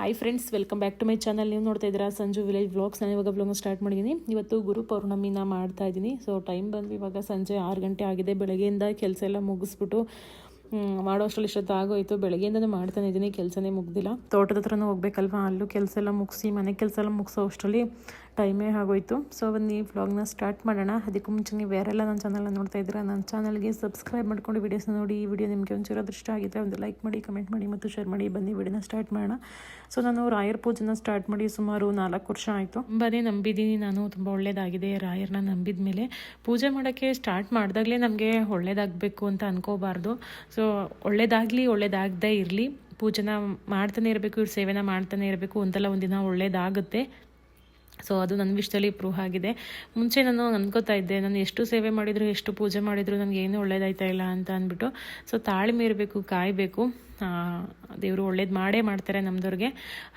Hi friends welcome back to my channel ನೀವು ನೋಡ್ತಾ ಇದ್ದೀರಾ ಸಂಜು ವಿಲೇಜ್ ವ್ಲಾಗ್ಸ್ ನಾನು ಇವಾಗ ಬ್ಲಾಗ್ ಸ್ಟಾರ್ಟ್ ಮಾಡಿದ್ದೀನಿ. ಇವತ್ತು ಗುರು ಪೌರ್ಣಮಿನ ಮಾಡ್ತಾ ಇದ್ದೀನಿ. ಸೊ ಟೈಮ್ ಬಂದು ಇವಾಗ ಸಂಜೆ ಆರು ಗಂಟೆ ಆಗಿದೆ. ಬೆಳಗ್ಗೆಯಿಂದ ಕೆಲಸ ಎಲ್ಲ ಮುಗಿಸ್ಬಿಟ್ಟು ಮಾಡೋ ಅಷ್ಟರಲ್ಲಿ ಇಷ್ಟೊತ್ತು ಆಗೋಯ್ತು. ಬೆಳಗ್ಗೆಯಿಂದನೂ ಮಾಡ್ತಾನೆ ಇದ್ದೀನಿ. ಕೆಲಸನೇ ಮುಗ್ದಿಲ್ಲ. ತೋಟದ ಹತ್ರನೂ ಹೋಗ್ಬೇಕಲ್ವಾ? ಅಲ್ಲೂ ಕೆಲಸ ಎಲ್ಲ ಮುಗಿಸಿ, ಮನೆ ಕೆಲಸ ಎಲ್ಲ ಮುಗಿಸೋ ಅಷ್ಟರಲ್ಲಿ ಟೈಮೇ ಆಗೋಯ್ತು. ಸೊ ಬನ್ನಿ ವ್ಲಾಗ್ನ ಸ್ಟಾರ್ಟ್ ಮಾಡೋಣ. ಅದಕ್ಕೂ ಮುಂಚೆ ನೀವು ಯಾರೆಲ್ಲ ನನ್ನ ಚಾನಲ್ನ ನೋಡ್ತಾ ಇದ್ದೀರಾ, ನನ್ನ ಚಾನಲ್ಗೆ ಸಬ್ಸ್ಕ್ರೈಬ್ ಮಾಡ್ಕೊಂಡು ವೀಡಿಯೋಸ್ನ ನೋಡಿ. ಈ ವಿಡಿಯೋ ನಿಮಗೆ ಒಂಚೂರು ದೃಷ್ಟ ಆಗಿದ್ದರೆ ಒಂದು ಲೈಕ್ ಮಾಡಿ ಕಮೆಂಟ್ ಮಾಡಿ ಮತ್ತು ಶೇರ್ ಮಾಡಿ. ಬನ್ನಿ ವಿಡಿಯೋನ ಸ್ಟಾರ್ಟ್ ಮಾಡೋಣ. ಸೊ ನಾನು ರಾಯರ್ ಪೂಜೆನ ಸ್ಟಾರ್ಟ್ ಮಾಡಿ ಸುಮಾರು ನಾಲ್ಕು ವರ್ಷ ಆಯಿತು. ತುಂಬನೇ ನಂಬಿದ್ದೀನಿ ನಾನು. ತುಂಬ ಒಳ್ಳೇದಾಗಿದೆ. ರಾಯರ್ನ ನಂಬಿದ ಮೇಲೆ ಪೂಜೆ ಮಾಡೋಕ್ಕೆ ಸ್ಟಾರ್ಟ್ ಮಾಡಿದಾಗಲೇ ನಮಗೆ ಒಳ್ಳೇದಾಗಬೇಕು ಅಂತ ಅನ್ಕೋಬಾರ್ದು. ಸೊ ಒಳ್ಳೇದಾಗಲಿ, ಒಳ್ಳೇದಾಗದೇ ಇರಲಿ. ಪೂಜೆನ ಮಾಡ್ತಾನೆ ಇರಬೇಕು, ಇವ್ರ ಸೇವೆನ ಮಾಡ್ತಾನೆ ಇರಬೇಕು. ಒಂದಲ್ಲ ಒಂದಿನ ಒಳ್ಳೇದಾಗುತ್ತೆ. ಸೊ ಅದು ನನ್ನ ವಿಷಯದಲ್ಲಿ ಪ್ರೂವ್ ಆಗಿದೆ. ಮುಂಚೆ ನಾನು ಅನ್ಕೋತಾ ಇದ್ದೆ, ನಾನು ಎಷ್ಟು ಸೇವೆ ಮಾಡಿದ್ರು, ಎಷ್ಟು ಪೂಜೆ ಮಾಡಿದ್ರು ನನಗೆ ಏನೂ ಒಳ್ಳೇದಾಯ್ತಾ ಇಲ್ಲ ಅಂತ ಅಂದ್ಬಿಟ್ಟು. ಸೊ ತಾಳ್ಮೆ ಇರಬೇಕು, ಕಾಯಬೇಕು. ದೇವರು ಒಳ್ಳೇದು ಮಾಡೇ ಮಾಡ್ತಾರೆ ನಮ್ಮದವ್ರಿಗೆ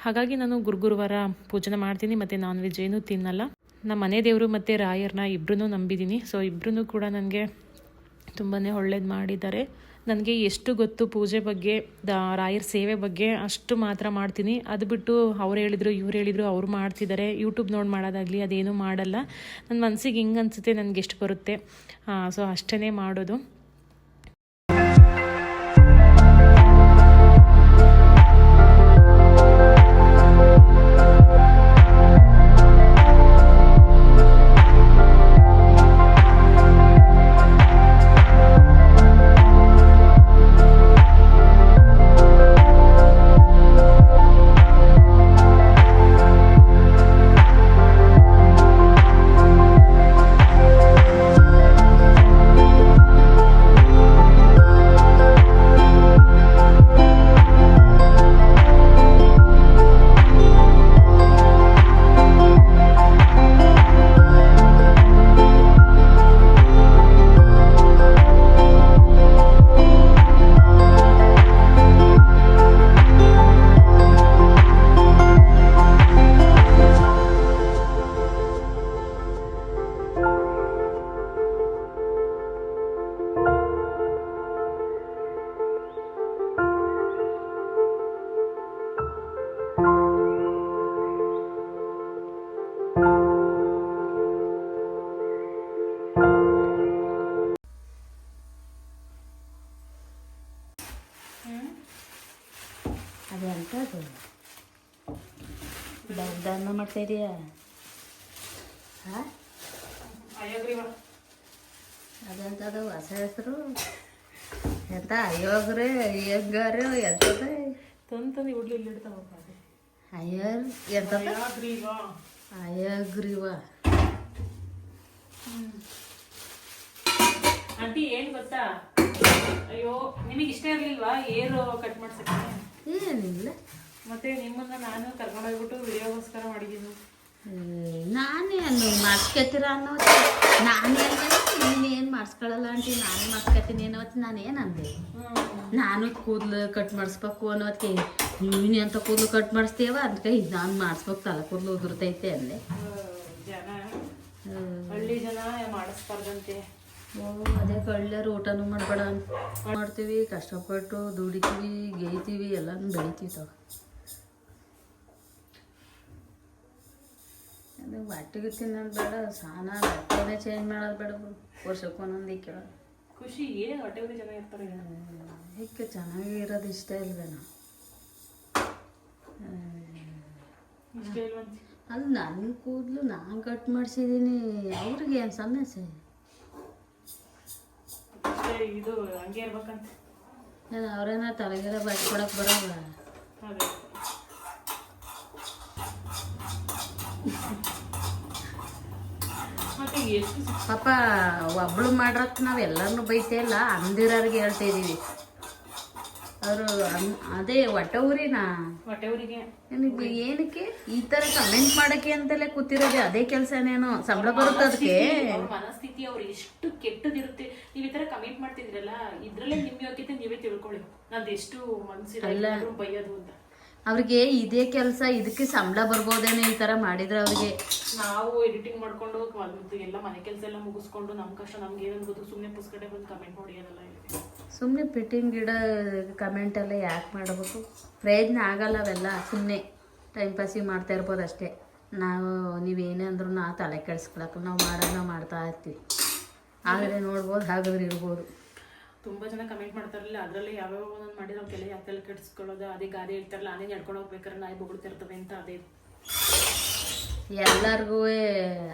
ಹಾಗಾಗಿ ನಾನು ಗುರುಗುರುವಾರ ಪೂಜೆನ ಮಾಡ್ತೀನಿ, ಮತ್ತು ನಾನ್ ವೆಜ್ ಏನೂ ತಿನ್ನಲ್ಲ. ನಮ್ಮ ಮನೆ ದೇವರು ಮತ್ತು ರಾಯರ್ನ ಇಬ್ಬರೂ ನಂಬಿದ್ದೀನಿ ಸೊ ಇಬ್ಬರೂ ಕೂಡ ನನಗೆ ತುಂಬಾ ಒಳ್ಳೇದು ಮಾಡಿದ್ದಾರೆ. ನನಗೆ ಎಷ್ಟು ಗೊತ್ತು ಪೂಜೆ ಬಗ್ಗೆ, ದ ರಾಯರ್ ಸೇವೆ ಬಗ್ಗೆ ಅಷ್ಟು ಮಾತ್ರ ಮಾಡ್ತೀನಿ. ಅದು ಬಿಟ್ಟು ಅವ್ರು ಹೇಳಿದರು, ಇವ್ರು ಹೇಳಿದರು, ಅವ್ರು ಮಾಡ್ತಿದ್ದಾರೆ ಯೂಟ್ಯೂಬ್ ನೋಡಿ ಮಾಡೋದಾಗಲಿ ಅದೇನೂ ಮಾಡಲ್ಲ. ನನ್ನ ಮನಸ್ಸಿಗೆ ಹಿಂಗೆ ಅನಿಸುತ್ತೆ, ನನಗೆ ಎಷ್ಟು ಬರುತ್ತೆ. ಸೊ ಅಷ್ಟೇ ಮಾಡೋದು. ಅದು ಎಂಥದ್ದು ದನ್ನ ಮಾಡ್ತಾ ಇದೀಯಾ? ಹಾಂ? ಅದೆಂಥದ್ದು ಹೊಸ ಹೆಸರು? ಎಂತ ಅಯೋಗ್ರೆ ಅಯ್ಯಂಗಾರು ಎಂಥದ್ದು ತಂತಂದು ಉಡ್ಲಿ ಇಲ್ಲಿ ಇಡ್ತಾವ ಅಯ್ಯರ್ ಎಂಥದ್ದು ಅಯಗ್ರಿವ ಆಂಟಿ ಏನು ಗೊತ್ತಾ? ಅಯ್ಯೋ ನಿಮಗೆ ಇಷ್ಟ ಇರಲಿಲ್ವಾ? ಏರು ಕಟ್ ಮಾಡ್ಸಕ್ಕೆ? ಏನಿಲ್ಲ. ಮತ್ತೆ ನಿಮ್ಮನ್ನ ನಾನು ಕರ್ಕೊಂಡೋಗ್ಬಿಟ್ಟು ವಿಡಿಯೋಗೋಸ್ಕರ ಮಾಡಿದ್ದೀನಿ. ನಾನೇ ಅನ್ನು ಮಾಡಿಸ್ಕೊತೀರ ಅನ್ನೋ ನಾನೇ ನೀನೇನು ಮಾಡಿಸ್ಕೊಳ್ಳಲ್ಲ ಆಂಟಿ ನಾನೇ ಮಾಡಿಸ್ಕೊತೀನಿ ಏನೋ ನಾನೇನು ಅಂದೆ ನಾನು ಕೂದಲು ಕಟ್ ಮಾಡಿಸ್ಬೇಕು ಅನ್ನೋದಕ್ಕೆ ನೀನು ಅಂತ ಕೂದಲು ಕಟ್ ಮಾಡಿಸ್ತೀವ ಅದಕ್ಕೆ ಇದು ನಾನು ಮಾಡಿಸ್ಬೇಕು ತಲೆ ಕೂದಲು ಉದುರ್ತೈತೆ ಅಂದೆ. ಜನ. ಹಳ್ಳಿ ಜನ ಮಾಡಿಸ್ಬಾರ್ದಂತೆ. ಅದೇ ಕಳ್ಳರು ಊಟನೂ ಮಾಡಬೇಡ ಮಾಡ್ತೀವಿ ಕಷ್ಟಪಟ್ಟು ದುಡಿತೀವಿ ಗೇಯ್ತೀವಿ ಎಲ್ಲನೂ ಬೆಳಿತೀವಿ ತಗೋ. ಅದು ಹೊಟ್ಟೆಗೆ ತಿನ್ನೋದು ಬೇಡ ಸ್ನಾನ ಬಟ್ಟೆನೇ ಚೇಂಜ್ ಮಾಡೋದು ಬೇಡ ವರ್ಷಕ್ಕೆ ಒಂದೊಂದು ಕೇಳೋದು ಖುಷಿ ಏನು ಹೊಟ್ಟೆ ಚೆನ್ನಾಗಿರ್ತಾರೆ ಜನ ಇರ್ತಾರೆ ಈಗ. ಇದಕ್ಕೆ ಚೆನ್ನಾಗಿ ಇರೋದು ಇಷ್ಟ ಇಲ್ವೇನೋ ನಾವು. ಅಲ್ಲಿ ಅದು ನನ್ನ ಕೂದಲು ನಾನು ಕಟ್ ಮಾಡಿಸಿದ್ದೀನಿ ಅವ್ರಿಗೆ ಏನು ಸಮಸ್ಯೆ? ಇದು ಹಂಗೆ ಇರ್ಬೇಕಂತ. ನಾನು ಅವ್ರೇನ ತಲೆಗೆಲ್ಲ ಬಟ್ಟೆ ಕೊಡಕ್ಕೆ ಬರೋಲ್ಲ. ಅದೇ ಪಾಪ ಒಬ್ಳು ಮಾಡ್ರತ್ ನಾವು ಎಲ್ಲರನ್ನೂ ಬೈತೇ ಇಲ್ಲ. ಅಂದಿರಾರ್ಗೆ ಹೇಳ್ತಾ ಇದೀವಿ. ಅವರು ಅದೇ ಹೊಟ್ಟೆ ಊರಿನ ಹೊಟ್ಟೆ ಊರಿಗೆ ನಿನಗೆ ಏನಕ್ಕೆ? ಈ ತರ ಕಮೆಂಟ್ ಮಾಡಕ್ಕೆ ಅಂತಲೇ ಕೂತಿರೋದೆ ಅದೇ ಕೆಲಸನೇನೋ? ಸಂಬಳ ಬರುತ್ತೆ ಅದಕ್ಕೆ? ಮನಸ್ಥಿತಿ ಅವ್ರು ಎಷ್ಟು ಕೆಟ್ಟದಿರುತ್ತೆ. ನೀವ್ ಈ ತರ ಕಮೆಂಟ್ ಮಾಡ್ತಿದ್ರಲ್ಲ ಇದ್ರಲ್ಲೇ ನಿಮ್ ಯೋಗ್ಯತೆ ನೀವೇ ತಿಳ್ಕೊಳ್ಳಿ. ನಂದು ಎಷ್ಟು ಮನ್ಸಿಲ್ಲ ಬೈಯೋದು ಅಂತ. ಅವ್ರಿಗೆ ಇದೇ ಕೆಲಸ ಇದಕ್ಕೆ ಸಂಬಳ ಬರ್ಬೋದೇನೋ ಈ ತರ ಮಾಡಿದ್ರೆ ಅವ್ರಿಗೆ. ನಾವು ಎಡಿಟಿಂಗ್ ಮಾಡ್ಕೊಂಡು ಎಲ್ಲ ಮನೆ ಕೆಲಸ ಎಲ್ಲ ಮುಗಿಸ್ಕೊಂಡು ನಮ್ ಕಷ್ಟ ನಮ್ಗೆ ಏನಂತ ಗೊತ್ತು ಸುಮ್ಮನೆ ಪುಸ್ತಕಡೆ ಬಂದು ಕಮೆಂಟ್ ಹೊಡಿಯೋದಲ್ಲ ಇಲ್ಲಿ ಸುಮ್ಮನೆ ಫಿಟ್ಟಿಂಗ್ ಗಿಡ ಕಮೆಂಟ್ ಎಲ್ಲ ಯಾಕೆ ಮಾಡಬೇಕು? ಪ್ರಯೋಜನ ಆಗಲ್ಲ ಅವೆಲ್ಲ ಸುಮ್ಮನೆ ಟೈಮ್ ಪಾಸಿಗೆ ಮಾಡ್ತಾ ಇರ್ಬೋದು ಅಷ್ಟೇ. ನಾವು ನೀವೇನೇ ಅಂದ್ರೂ ಆ ತಲೆ ಕೆಡಿಸ್ಕೊಳಕ್ಕೆ ನಾವು ಮಾಡೋದು ನಾವು ಮಾಡ್ತಾ ಇರ್ತೀವಿ. ಆದರೆ ನೋಡ್ಬೋದು, ಹಾಗಾದ್ರೆ ಇರ್ಬೋದು. ತುಂಬ ಜನ ಕಮೆಂಟ್ ಮಾಡ್ತಾರಲ್ಲ, ಅದರಲ್ಲಿ ಯಾವ್ಯಾವ ಒಂದೊಂದು ಮಾಡಿದ್ರೆ ಯಾವ ತಲೆ ಕೆಡಿಸ್ಕೊಳ್ಳೋದು, ಅದೇ ಗಾದೆ ಇರ್ತಾರಲ್ಲ ಅದೇ ನಡ್ಕೊಂಡು ಹೋಗ್ಬೇಕಾದ್ರೆ ನಾಯಿ ಬೊಗಳ್ತಿರ್ತವೆ ಅಂತ ಅದೇ. ಎಲ್ಲರಿಗೂ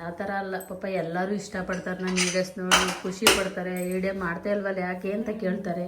ಆ ಥರ ಅಲ್ಲ. ಪಾಪ ಎಲ್ಲರೂ ಇಷ್ಟಪಡ್ತಾರೆ. ನನ್ನ ವೀಡಿಯೋಸ್ ನೋಡಿ ಖುಷಿ ಪಡ್ತಾರೆ. ವೀಡಿಯೋ ಮಾಡ್ತಾ ಇಲ್ವಲ್ಲ ಯಾಕೆ ಅಂತ ಕೇಳ್ತಾರೆ.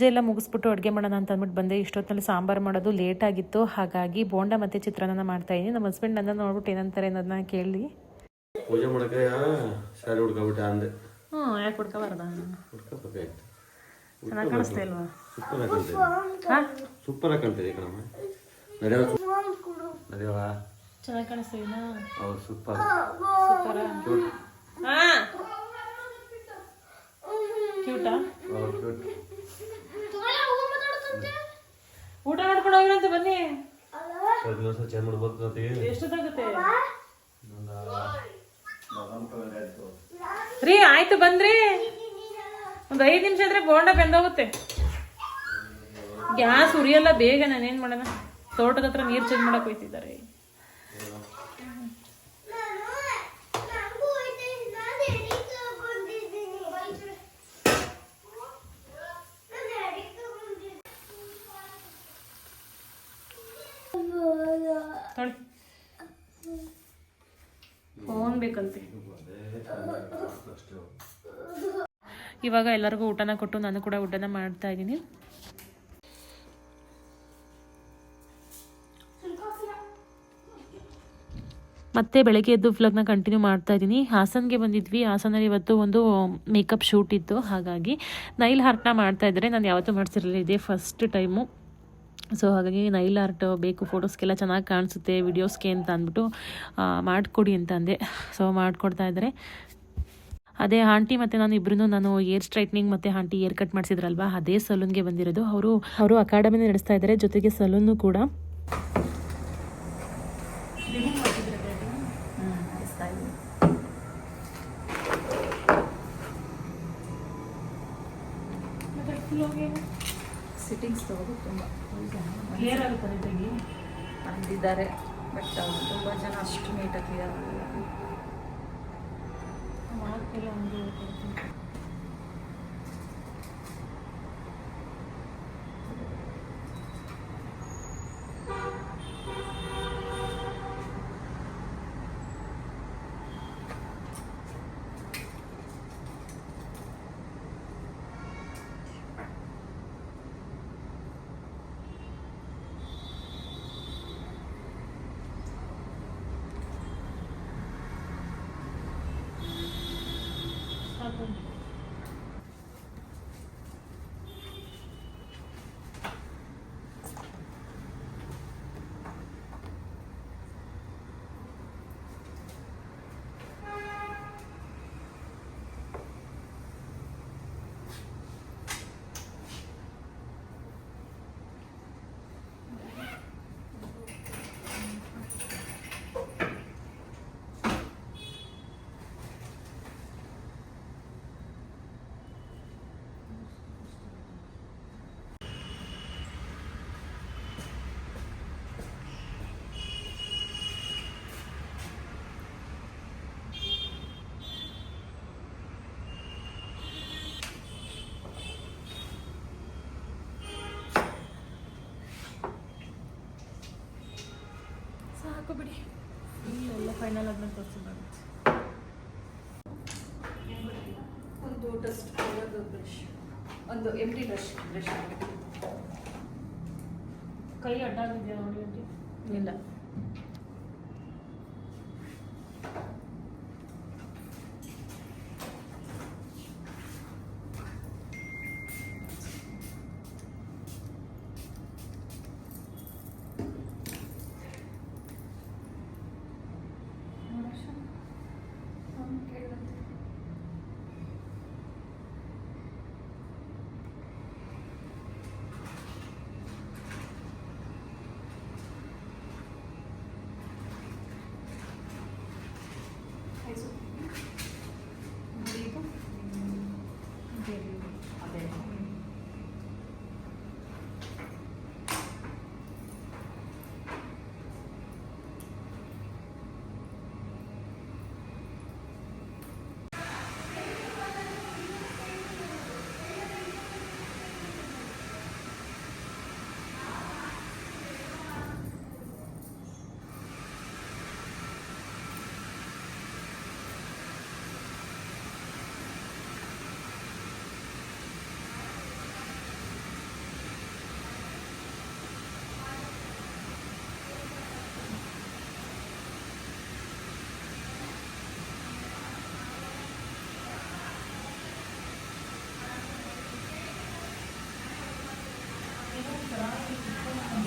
ಪೂಜೆ ಎಲ್ಲ ಮುಗಿಸ್ಬಿಟ್ಟು ಅಡುಗೆ ಮಾಡೋಣ ಅಂತ ಅಂದ್ಬಿಟ್ಟು ಬಂದೆ. ಇಷ್ಟೊತ್ತಿನಲ್ಲಿ ಸಾಂಬಾರು ಮಾಡೋದು ಲೇಟ್ ಆಗಿತ್ತು. ಹಾಗಾಗಿ ಬೋಂಡ ಮತ್ತು ಚಿತ್ರಾನ್ನ ಮಾಡ್ತಾ ಇದ್ದೀನಿ. ನಮ್ಮ ಹಸ್ಬೆಂಡ್ ನನ್ನ ನೋಡ್ಬಿಟ್ಟು ಏನಂತಾರೆ ಅನ್ನೋದನ್ನ ಕೇಳಿ. ಪೂಜೆ ಮಾಡಕ್ಕೆ ಸ್ಯಾರಿ ಹುಡ್ಕೊಬಿಟ್ಟೆ ಅಂದೆ. ಹ್ಞೂ ಯಾಕೆ ಹುಡ್ಕೋಬಾರ್ದ ಹುಡ್ಕೋಬೇಕಾಯ್ತು ಚೆನ್ನಾಗಿ ಕಾಣಿಸ್ತಾ ಇಲ್ವಾ? ಸೂಪರ್ ಕಣಮ್ಮ. ನಡೆಯವ ಚೆನ್ನಾಗಿ ಕಾಣಿಸ್ತಾ ಇದೀನಾ ಹೌದು ಸೂಪರ್. ಸೂಪರ? ಹಾಂ. ಕ್ಯೂಟಾ ಹೌದು ಗುಡ್ ಊಟ ಮಾಡ್ಕೊಂಡು ಹೋಗಿರಂತ ಬನ್ನಿ. ಸ್ವಲ್ಪ ದಿವಸ ಚೇಂಜ್ ಮಾಡ್ಬೋದು ಅಂತ ಎಷ್ಟೊತ್ತಾಗುತ್ತೆ? ರೀ ಆಯ್ತು ಬಂದ್ರಿ. ಒಂದು ಐದು ನಿಮಿಷ ಇದ್ರೆ ಬೋಂಡ ಬೆಂದೋಗುತ್ತೆ. ಗ್ಯಾಸ್ ಉರಿಯಲ್ಲ ಬೇಗ ನಾನೇನ್ ಮಾಡೋಣ ತೋಟದ ಹತ್ರ ನೀರು ಚೇಂಜ್ ಮಾಡಕ್ ಹೋಯ್ತಿದ್ದಾರೆ. ಇವಾಗ ಎಲ್ಲರಿಗೂ ಊಟನ ಕೊಟ್ಟು ನಾನು ಕೂಡ ಊಟನ ಮಾಡ್ತಾ ಇದ್ದೀನಿ. ಮತ್ತೆ ಬೆಳಗ್ಗೆ ಎದ್ದು ವ್ಲಾಗ್ನ ಕಂಟಿನ್ಯೂ ಮಾಡ್ತಾ ಇದ್ದೀನಿ. ಹಾಸನ್ಗೆ ಬಂದಿದ್ವಿ. ಹಾಸನಲ್ಲಿ ಇವತ್ತು ಒಂದು ಮೇಕಪ್ ಶೂಟ್ ಇತ್ತು. ಹಾಗಾಗಿ ನೈಲ್ ಹಾರ್ಟ್ನ ಮಾಡ್ತಾ ಇದ್ದಾರೆ. ನಾನು ಯಾವತ್ತೂ ಮಾಡ್ತಿರಲಿಲ್ಲ ಇದೇ ಫಸ್ಟ್ ಟೈಮು ಸೊ ಹಾಗಾಗಿ ನೈಲ್ ಆರ್ಟ್ ಬೇಕು. ಫೋಟೋಸ್ಗೆಲ್ಲ ಚೆನ್ನಾಗಿ ಕಾಣಿಸುತ್ತೆ. ವಿಡಿಯೋಸ್ಗೆ ಅಂತ ಅಂದ್ಬಿಟ್ಟು ಮಾಡಿಕೊಡಿ ಅಂತ ಅಂದೆ. ಸೊ ಮಾಡಿಕೊಡ್ತಾ ಇದ್ದಾರೆ. ಅದೇ ಆಂಟಿ ಮತ್ತು ನಾನು ಇಬ್ಬರೂ ನಾನು ಏರ್ ಸ್ಟ್ರೈಟ್ನಿಂಗ್ ಮತ್ತು ಆಂಟಿ ಏರ್ ಕಟ್ ಮಾಡಿಸಿದ್ರಲ್ವಾ? ಅದೇ ಸಲೂನ್ಗೆ ಬಂದಿರೋದು. ಅವರು ಅವರು ಅಕಾಡೆಮಿ ನಡೆಸ್ತಾ ಇದ್ದಾರೆ. ಜೊತೆಗೆ ಸಲೂನು ಕೂಡ. ಸಿಟ್ಟಿಂಗ್ಸ್ ತಗೋದು ತುಂಬ. ಕ್ಲಿಯರ್ ಆಗುತ್ತೆ ಅಂದಿದ್ದಾರೆ ಬಟ್ ತುಂಬ ಜನ ಅಷ್ಟು ನೀಟಾಗಿ ಕ್ಲಿಯರ್ ಆಗಲ್ಲ. 별로 안 좋을 것 같은데. ಫೈನಲ್ ಆದ್ಮೇಲೆ ತೋರಿಸಿದ್ದಾಗುತ್ತೆ ಒಂದು ಡಸ್ಟ್ ಪೌಡರ್ ಬ್ರಷ್ ಒಂದು ಎಂಟಿ ಬ್ರಷ್ ಬ್ರಷ್ ಕೈ ಅಡ್ಡ ಆಗಿದೆಯಾ ನೋಡಿ ಇಲ್ಲ ಅದೇ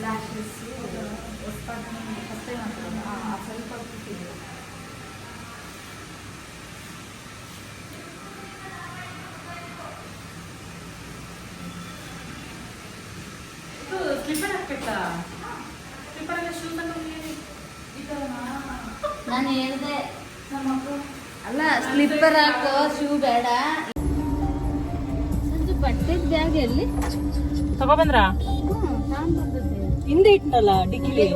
ಲ್ಯಾಶಸ್ ಹೊಸ್ದಾಗಿ ಫಸ್ಟ್ ಟೈಮ್ ಆಗ್ತದಲ್ಲ ಆ ಸ್ವಲ್ಪ ಬಿಟ್ಟಿದೆ ಇದು ಸ್ಲಿಪ್ಪರ್ ಹಾಕ್ಬೇಕಾ ಸ್ಲಿಪ್ಪರ್ ಎಲ್ಲ ಶೂಸ್ ನಾನು ಹೇಳ್ದೆ. ಅಲ್ಲ ಸ್ಲಿಪ್ಪರ್ ಹಾಕೋ ಶೂ ಬೇಡ. ಸಂಜು ಬಟ್ಟೆ ಬ್ಯಾಗ್ ಎಲ್ಲಿ? ತಗೊಬಂದ್ರಾ ಹಿಂದೆ ಇಟ್ಟಲ್ಲ ಡಿಕ್ಕಿಲಿ?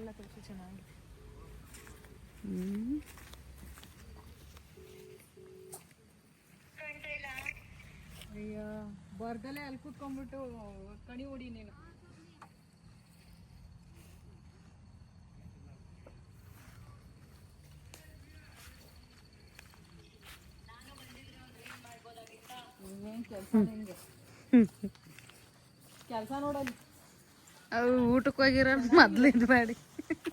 ಎಲ್ಲ ತೋರಿಸಿ ಚೆನ್ನಾಗಿದೆ ಅಯ್ಯ ಬರ್ದಲ್ಲೇ ಅಲ್ಲಿ ಕೂತ್ಕೊಂಡ್ಬಿಟ್ಟು ಕಣಿ ಹೊಡಿ ನೀನು ಕೆಲಸ ನಿಂಗೆ ಕೆಲಸ ನೋಡಲ್ಲಿ ಅವ್ರು ಊಟಕ್ಕೆ ಹೋಗಿರೋ ಮೊದ್ಲು ಇದು ಮಾಡಿ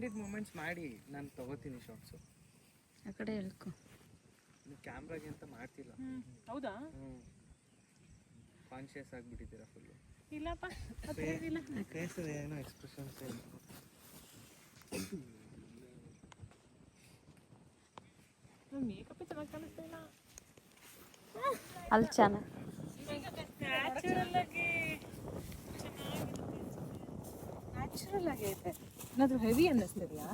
ಕ್ಯಾಂಡಿಡ್ ಮೂಮೆಂಟ್ಸ್ ಮಾಡಿ ನಾನು ತಗೋತೀನಿ ಶಾರ್ಟ್ಸು ಆ ಕಡೆ ಹೇಳ್ಕೊ. ನೀವು ಕ್ಯಾಮ್ರಾಗೆ ಅಂತ ಮಾಡ್ತಿಲ್ಲ. ಹೌದಾ? ಹ್ಞೂ ಕಾನ್ಷಿಯಸ್ ಆಗಿಬಿಟ್ಟಿದ್ದೀರಾ ಫುಲ್ಲು ಇಲ್ಲಪ್ಪ ಫೇಸಲ್ಲಿ ಏನೋ ಎಕ್ಸ್ಪ್ರೆಷನ್ಸ್ ಮೇಕಪ್ ಚೆನ್ನಾಗಿ ಕಾಣಿಸ್ತಾ ಇಲ್ಲ. ಅಲ್ಲಿ ಚೆನ್ನಾಗಿ ನ್ಯಾಚುರಲ್ ಆಗಿ ನ್ಯಾಚುರಲ್ ಆಗೈತೆ ಏನಾದರೂ ಹೆವಿ ಅನ್ನಿಸ್ತಿದ್ಯಾ?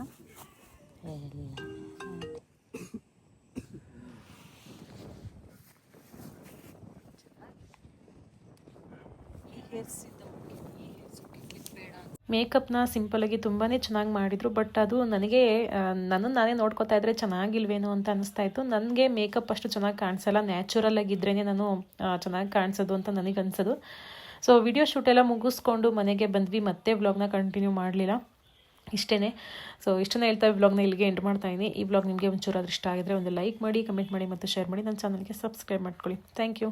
ಮೇಕಪ್ನ ಸಿಂಪಲಾಗಿ ತುಂಬಾ ಚೆನ್ನಾಗಿ ಮಾಡಿದ್ರು ಬಟ್ ಅದು ನನಗೆ ನನ್ನ ನಾನೇ ನೋಡ್ಕೊತಾ ಇದ್ರೆ ಚೆನ್ನಾಗಿಲ್ವೇನೋ ಅಂತ ಅನಿಸ್ತಾ ಇತ್ತು. ನನಗೆ ಮೇಕಪ್ ಅಷ್ಟು ಚೆನ್ನಾಗಿ ಕಾಣಿಸಲ್ಲ. ನ್ಯಾಚುರಲ್ ಆಗಿದ್ರೇ ನಾನು ಚೆನ್ನಾಗಿ ಕಾಣಿಸೋದು ಅಂತ ನನಗೆ ಅನ್ಸೋದು ಸೊ ವಿಡಿಯೋ ಶೂಟೆಲ್ಲ ಮುಗಿಸ್ಕೊಂಡು ಮನೆಗೆ ಬಂದ್ವಿ. ಮತ್ತೆ ವ್ಲಾಗ್ನ ಕಂಟಿನ್ಯೂ ಮಾಡಲಿಲ್ಲ. ಇಷ್ಟೇ ಸೊ ಇಷ್ಟನ್ನ ಹೇಳ್ತಾ ವ್ಲಾಗ್ನ ಇಲ್ಲಿಗೆ ಎಂಡ್ ಮಾಡ್ತಾ ಇದ್ದೀನಿ ಈ ವ್ಲಾಗ್ ನಿಮಗೆ ಒಂಚೂರು ಇಷ್ಟ ಆಗಿದ್ರೆ ಒಂದು ಲೈಕ್ ಮಾಡಿ ಕಮೆಂಟ್ ಮಾಡಿ, ಮತ್ತು ಶೇರ್ ಮಾಡಿ. ನನ್ನ ಚಾನಲ್ಗೆ ಸಬ್ಸ್ಕ್ರೈಬ್ ಮಾಡ್ಕೊಳ್ಳಿ. Thank you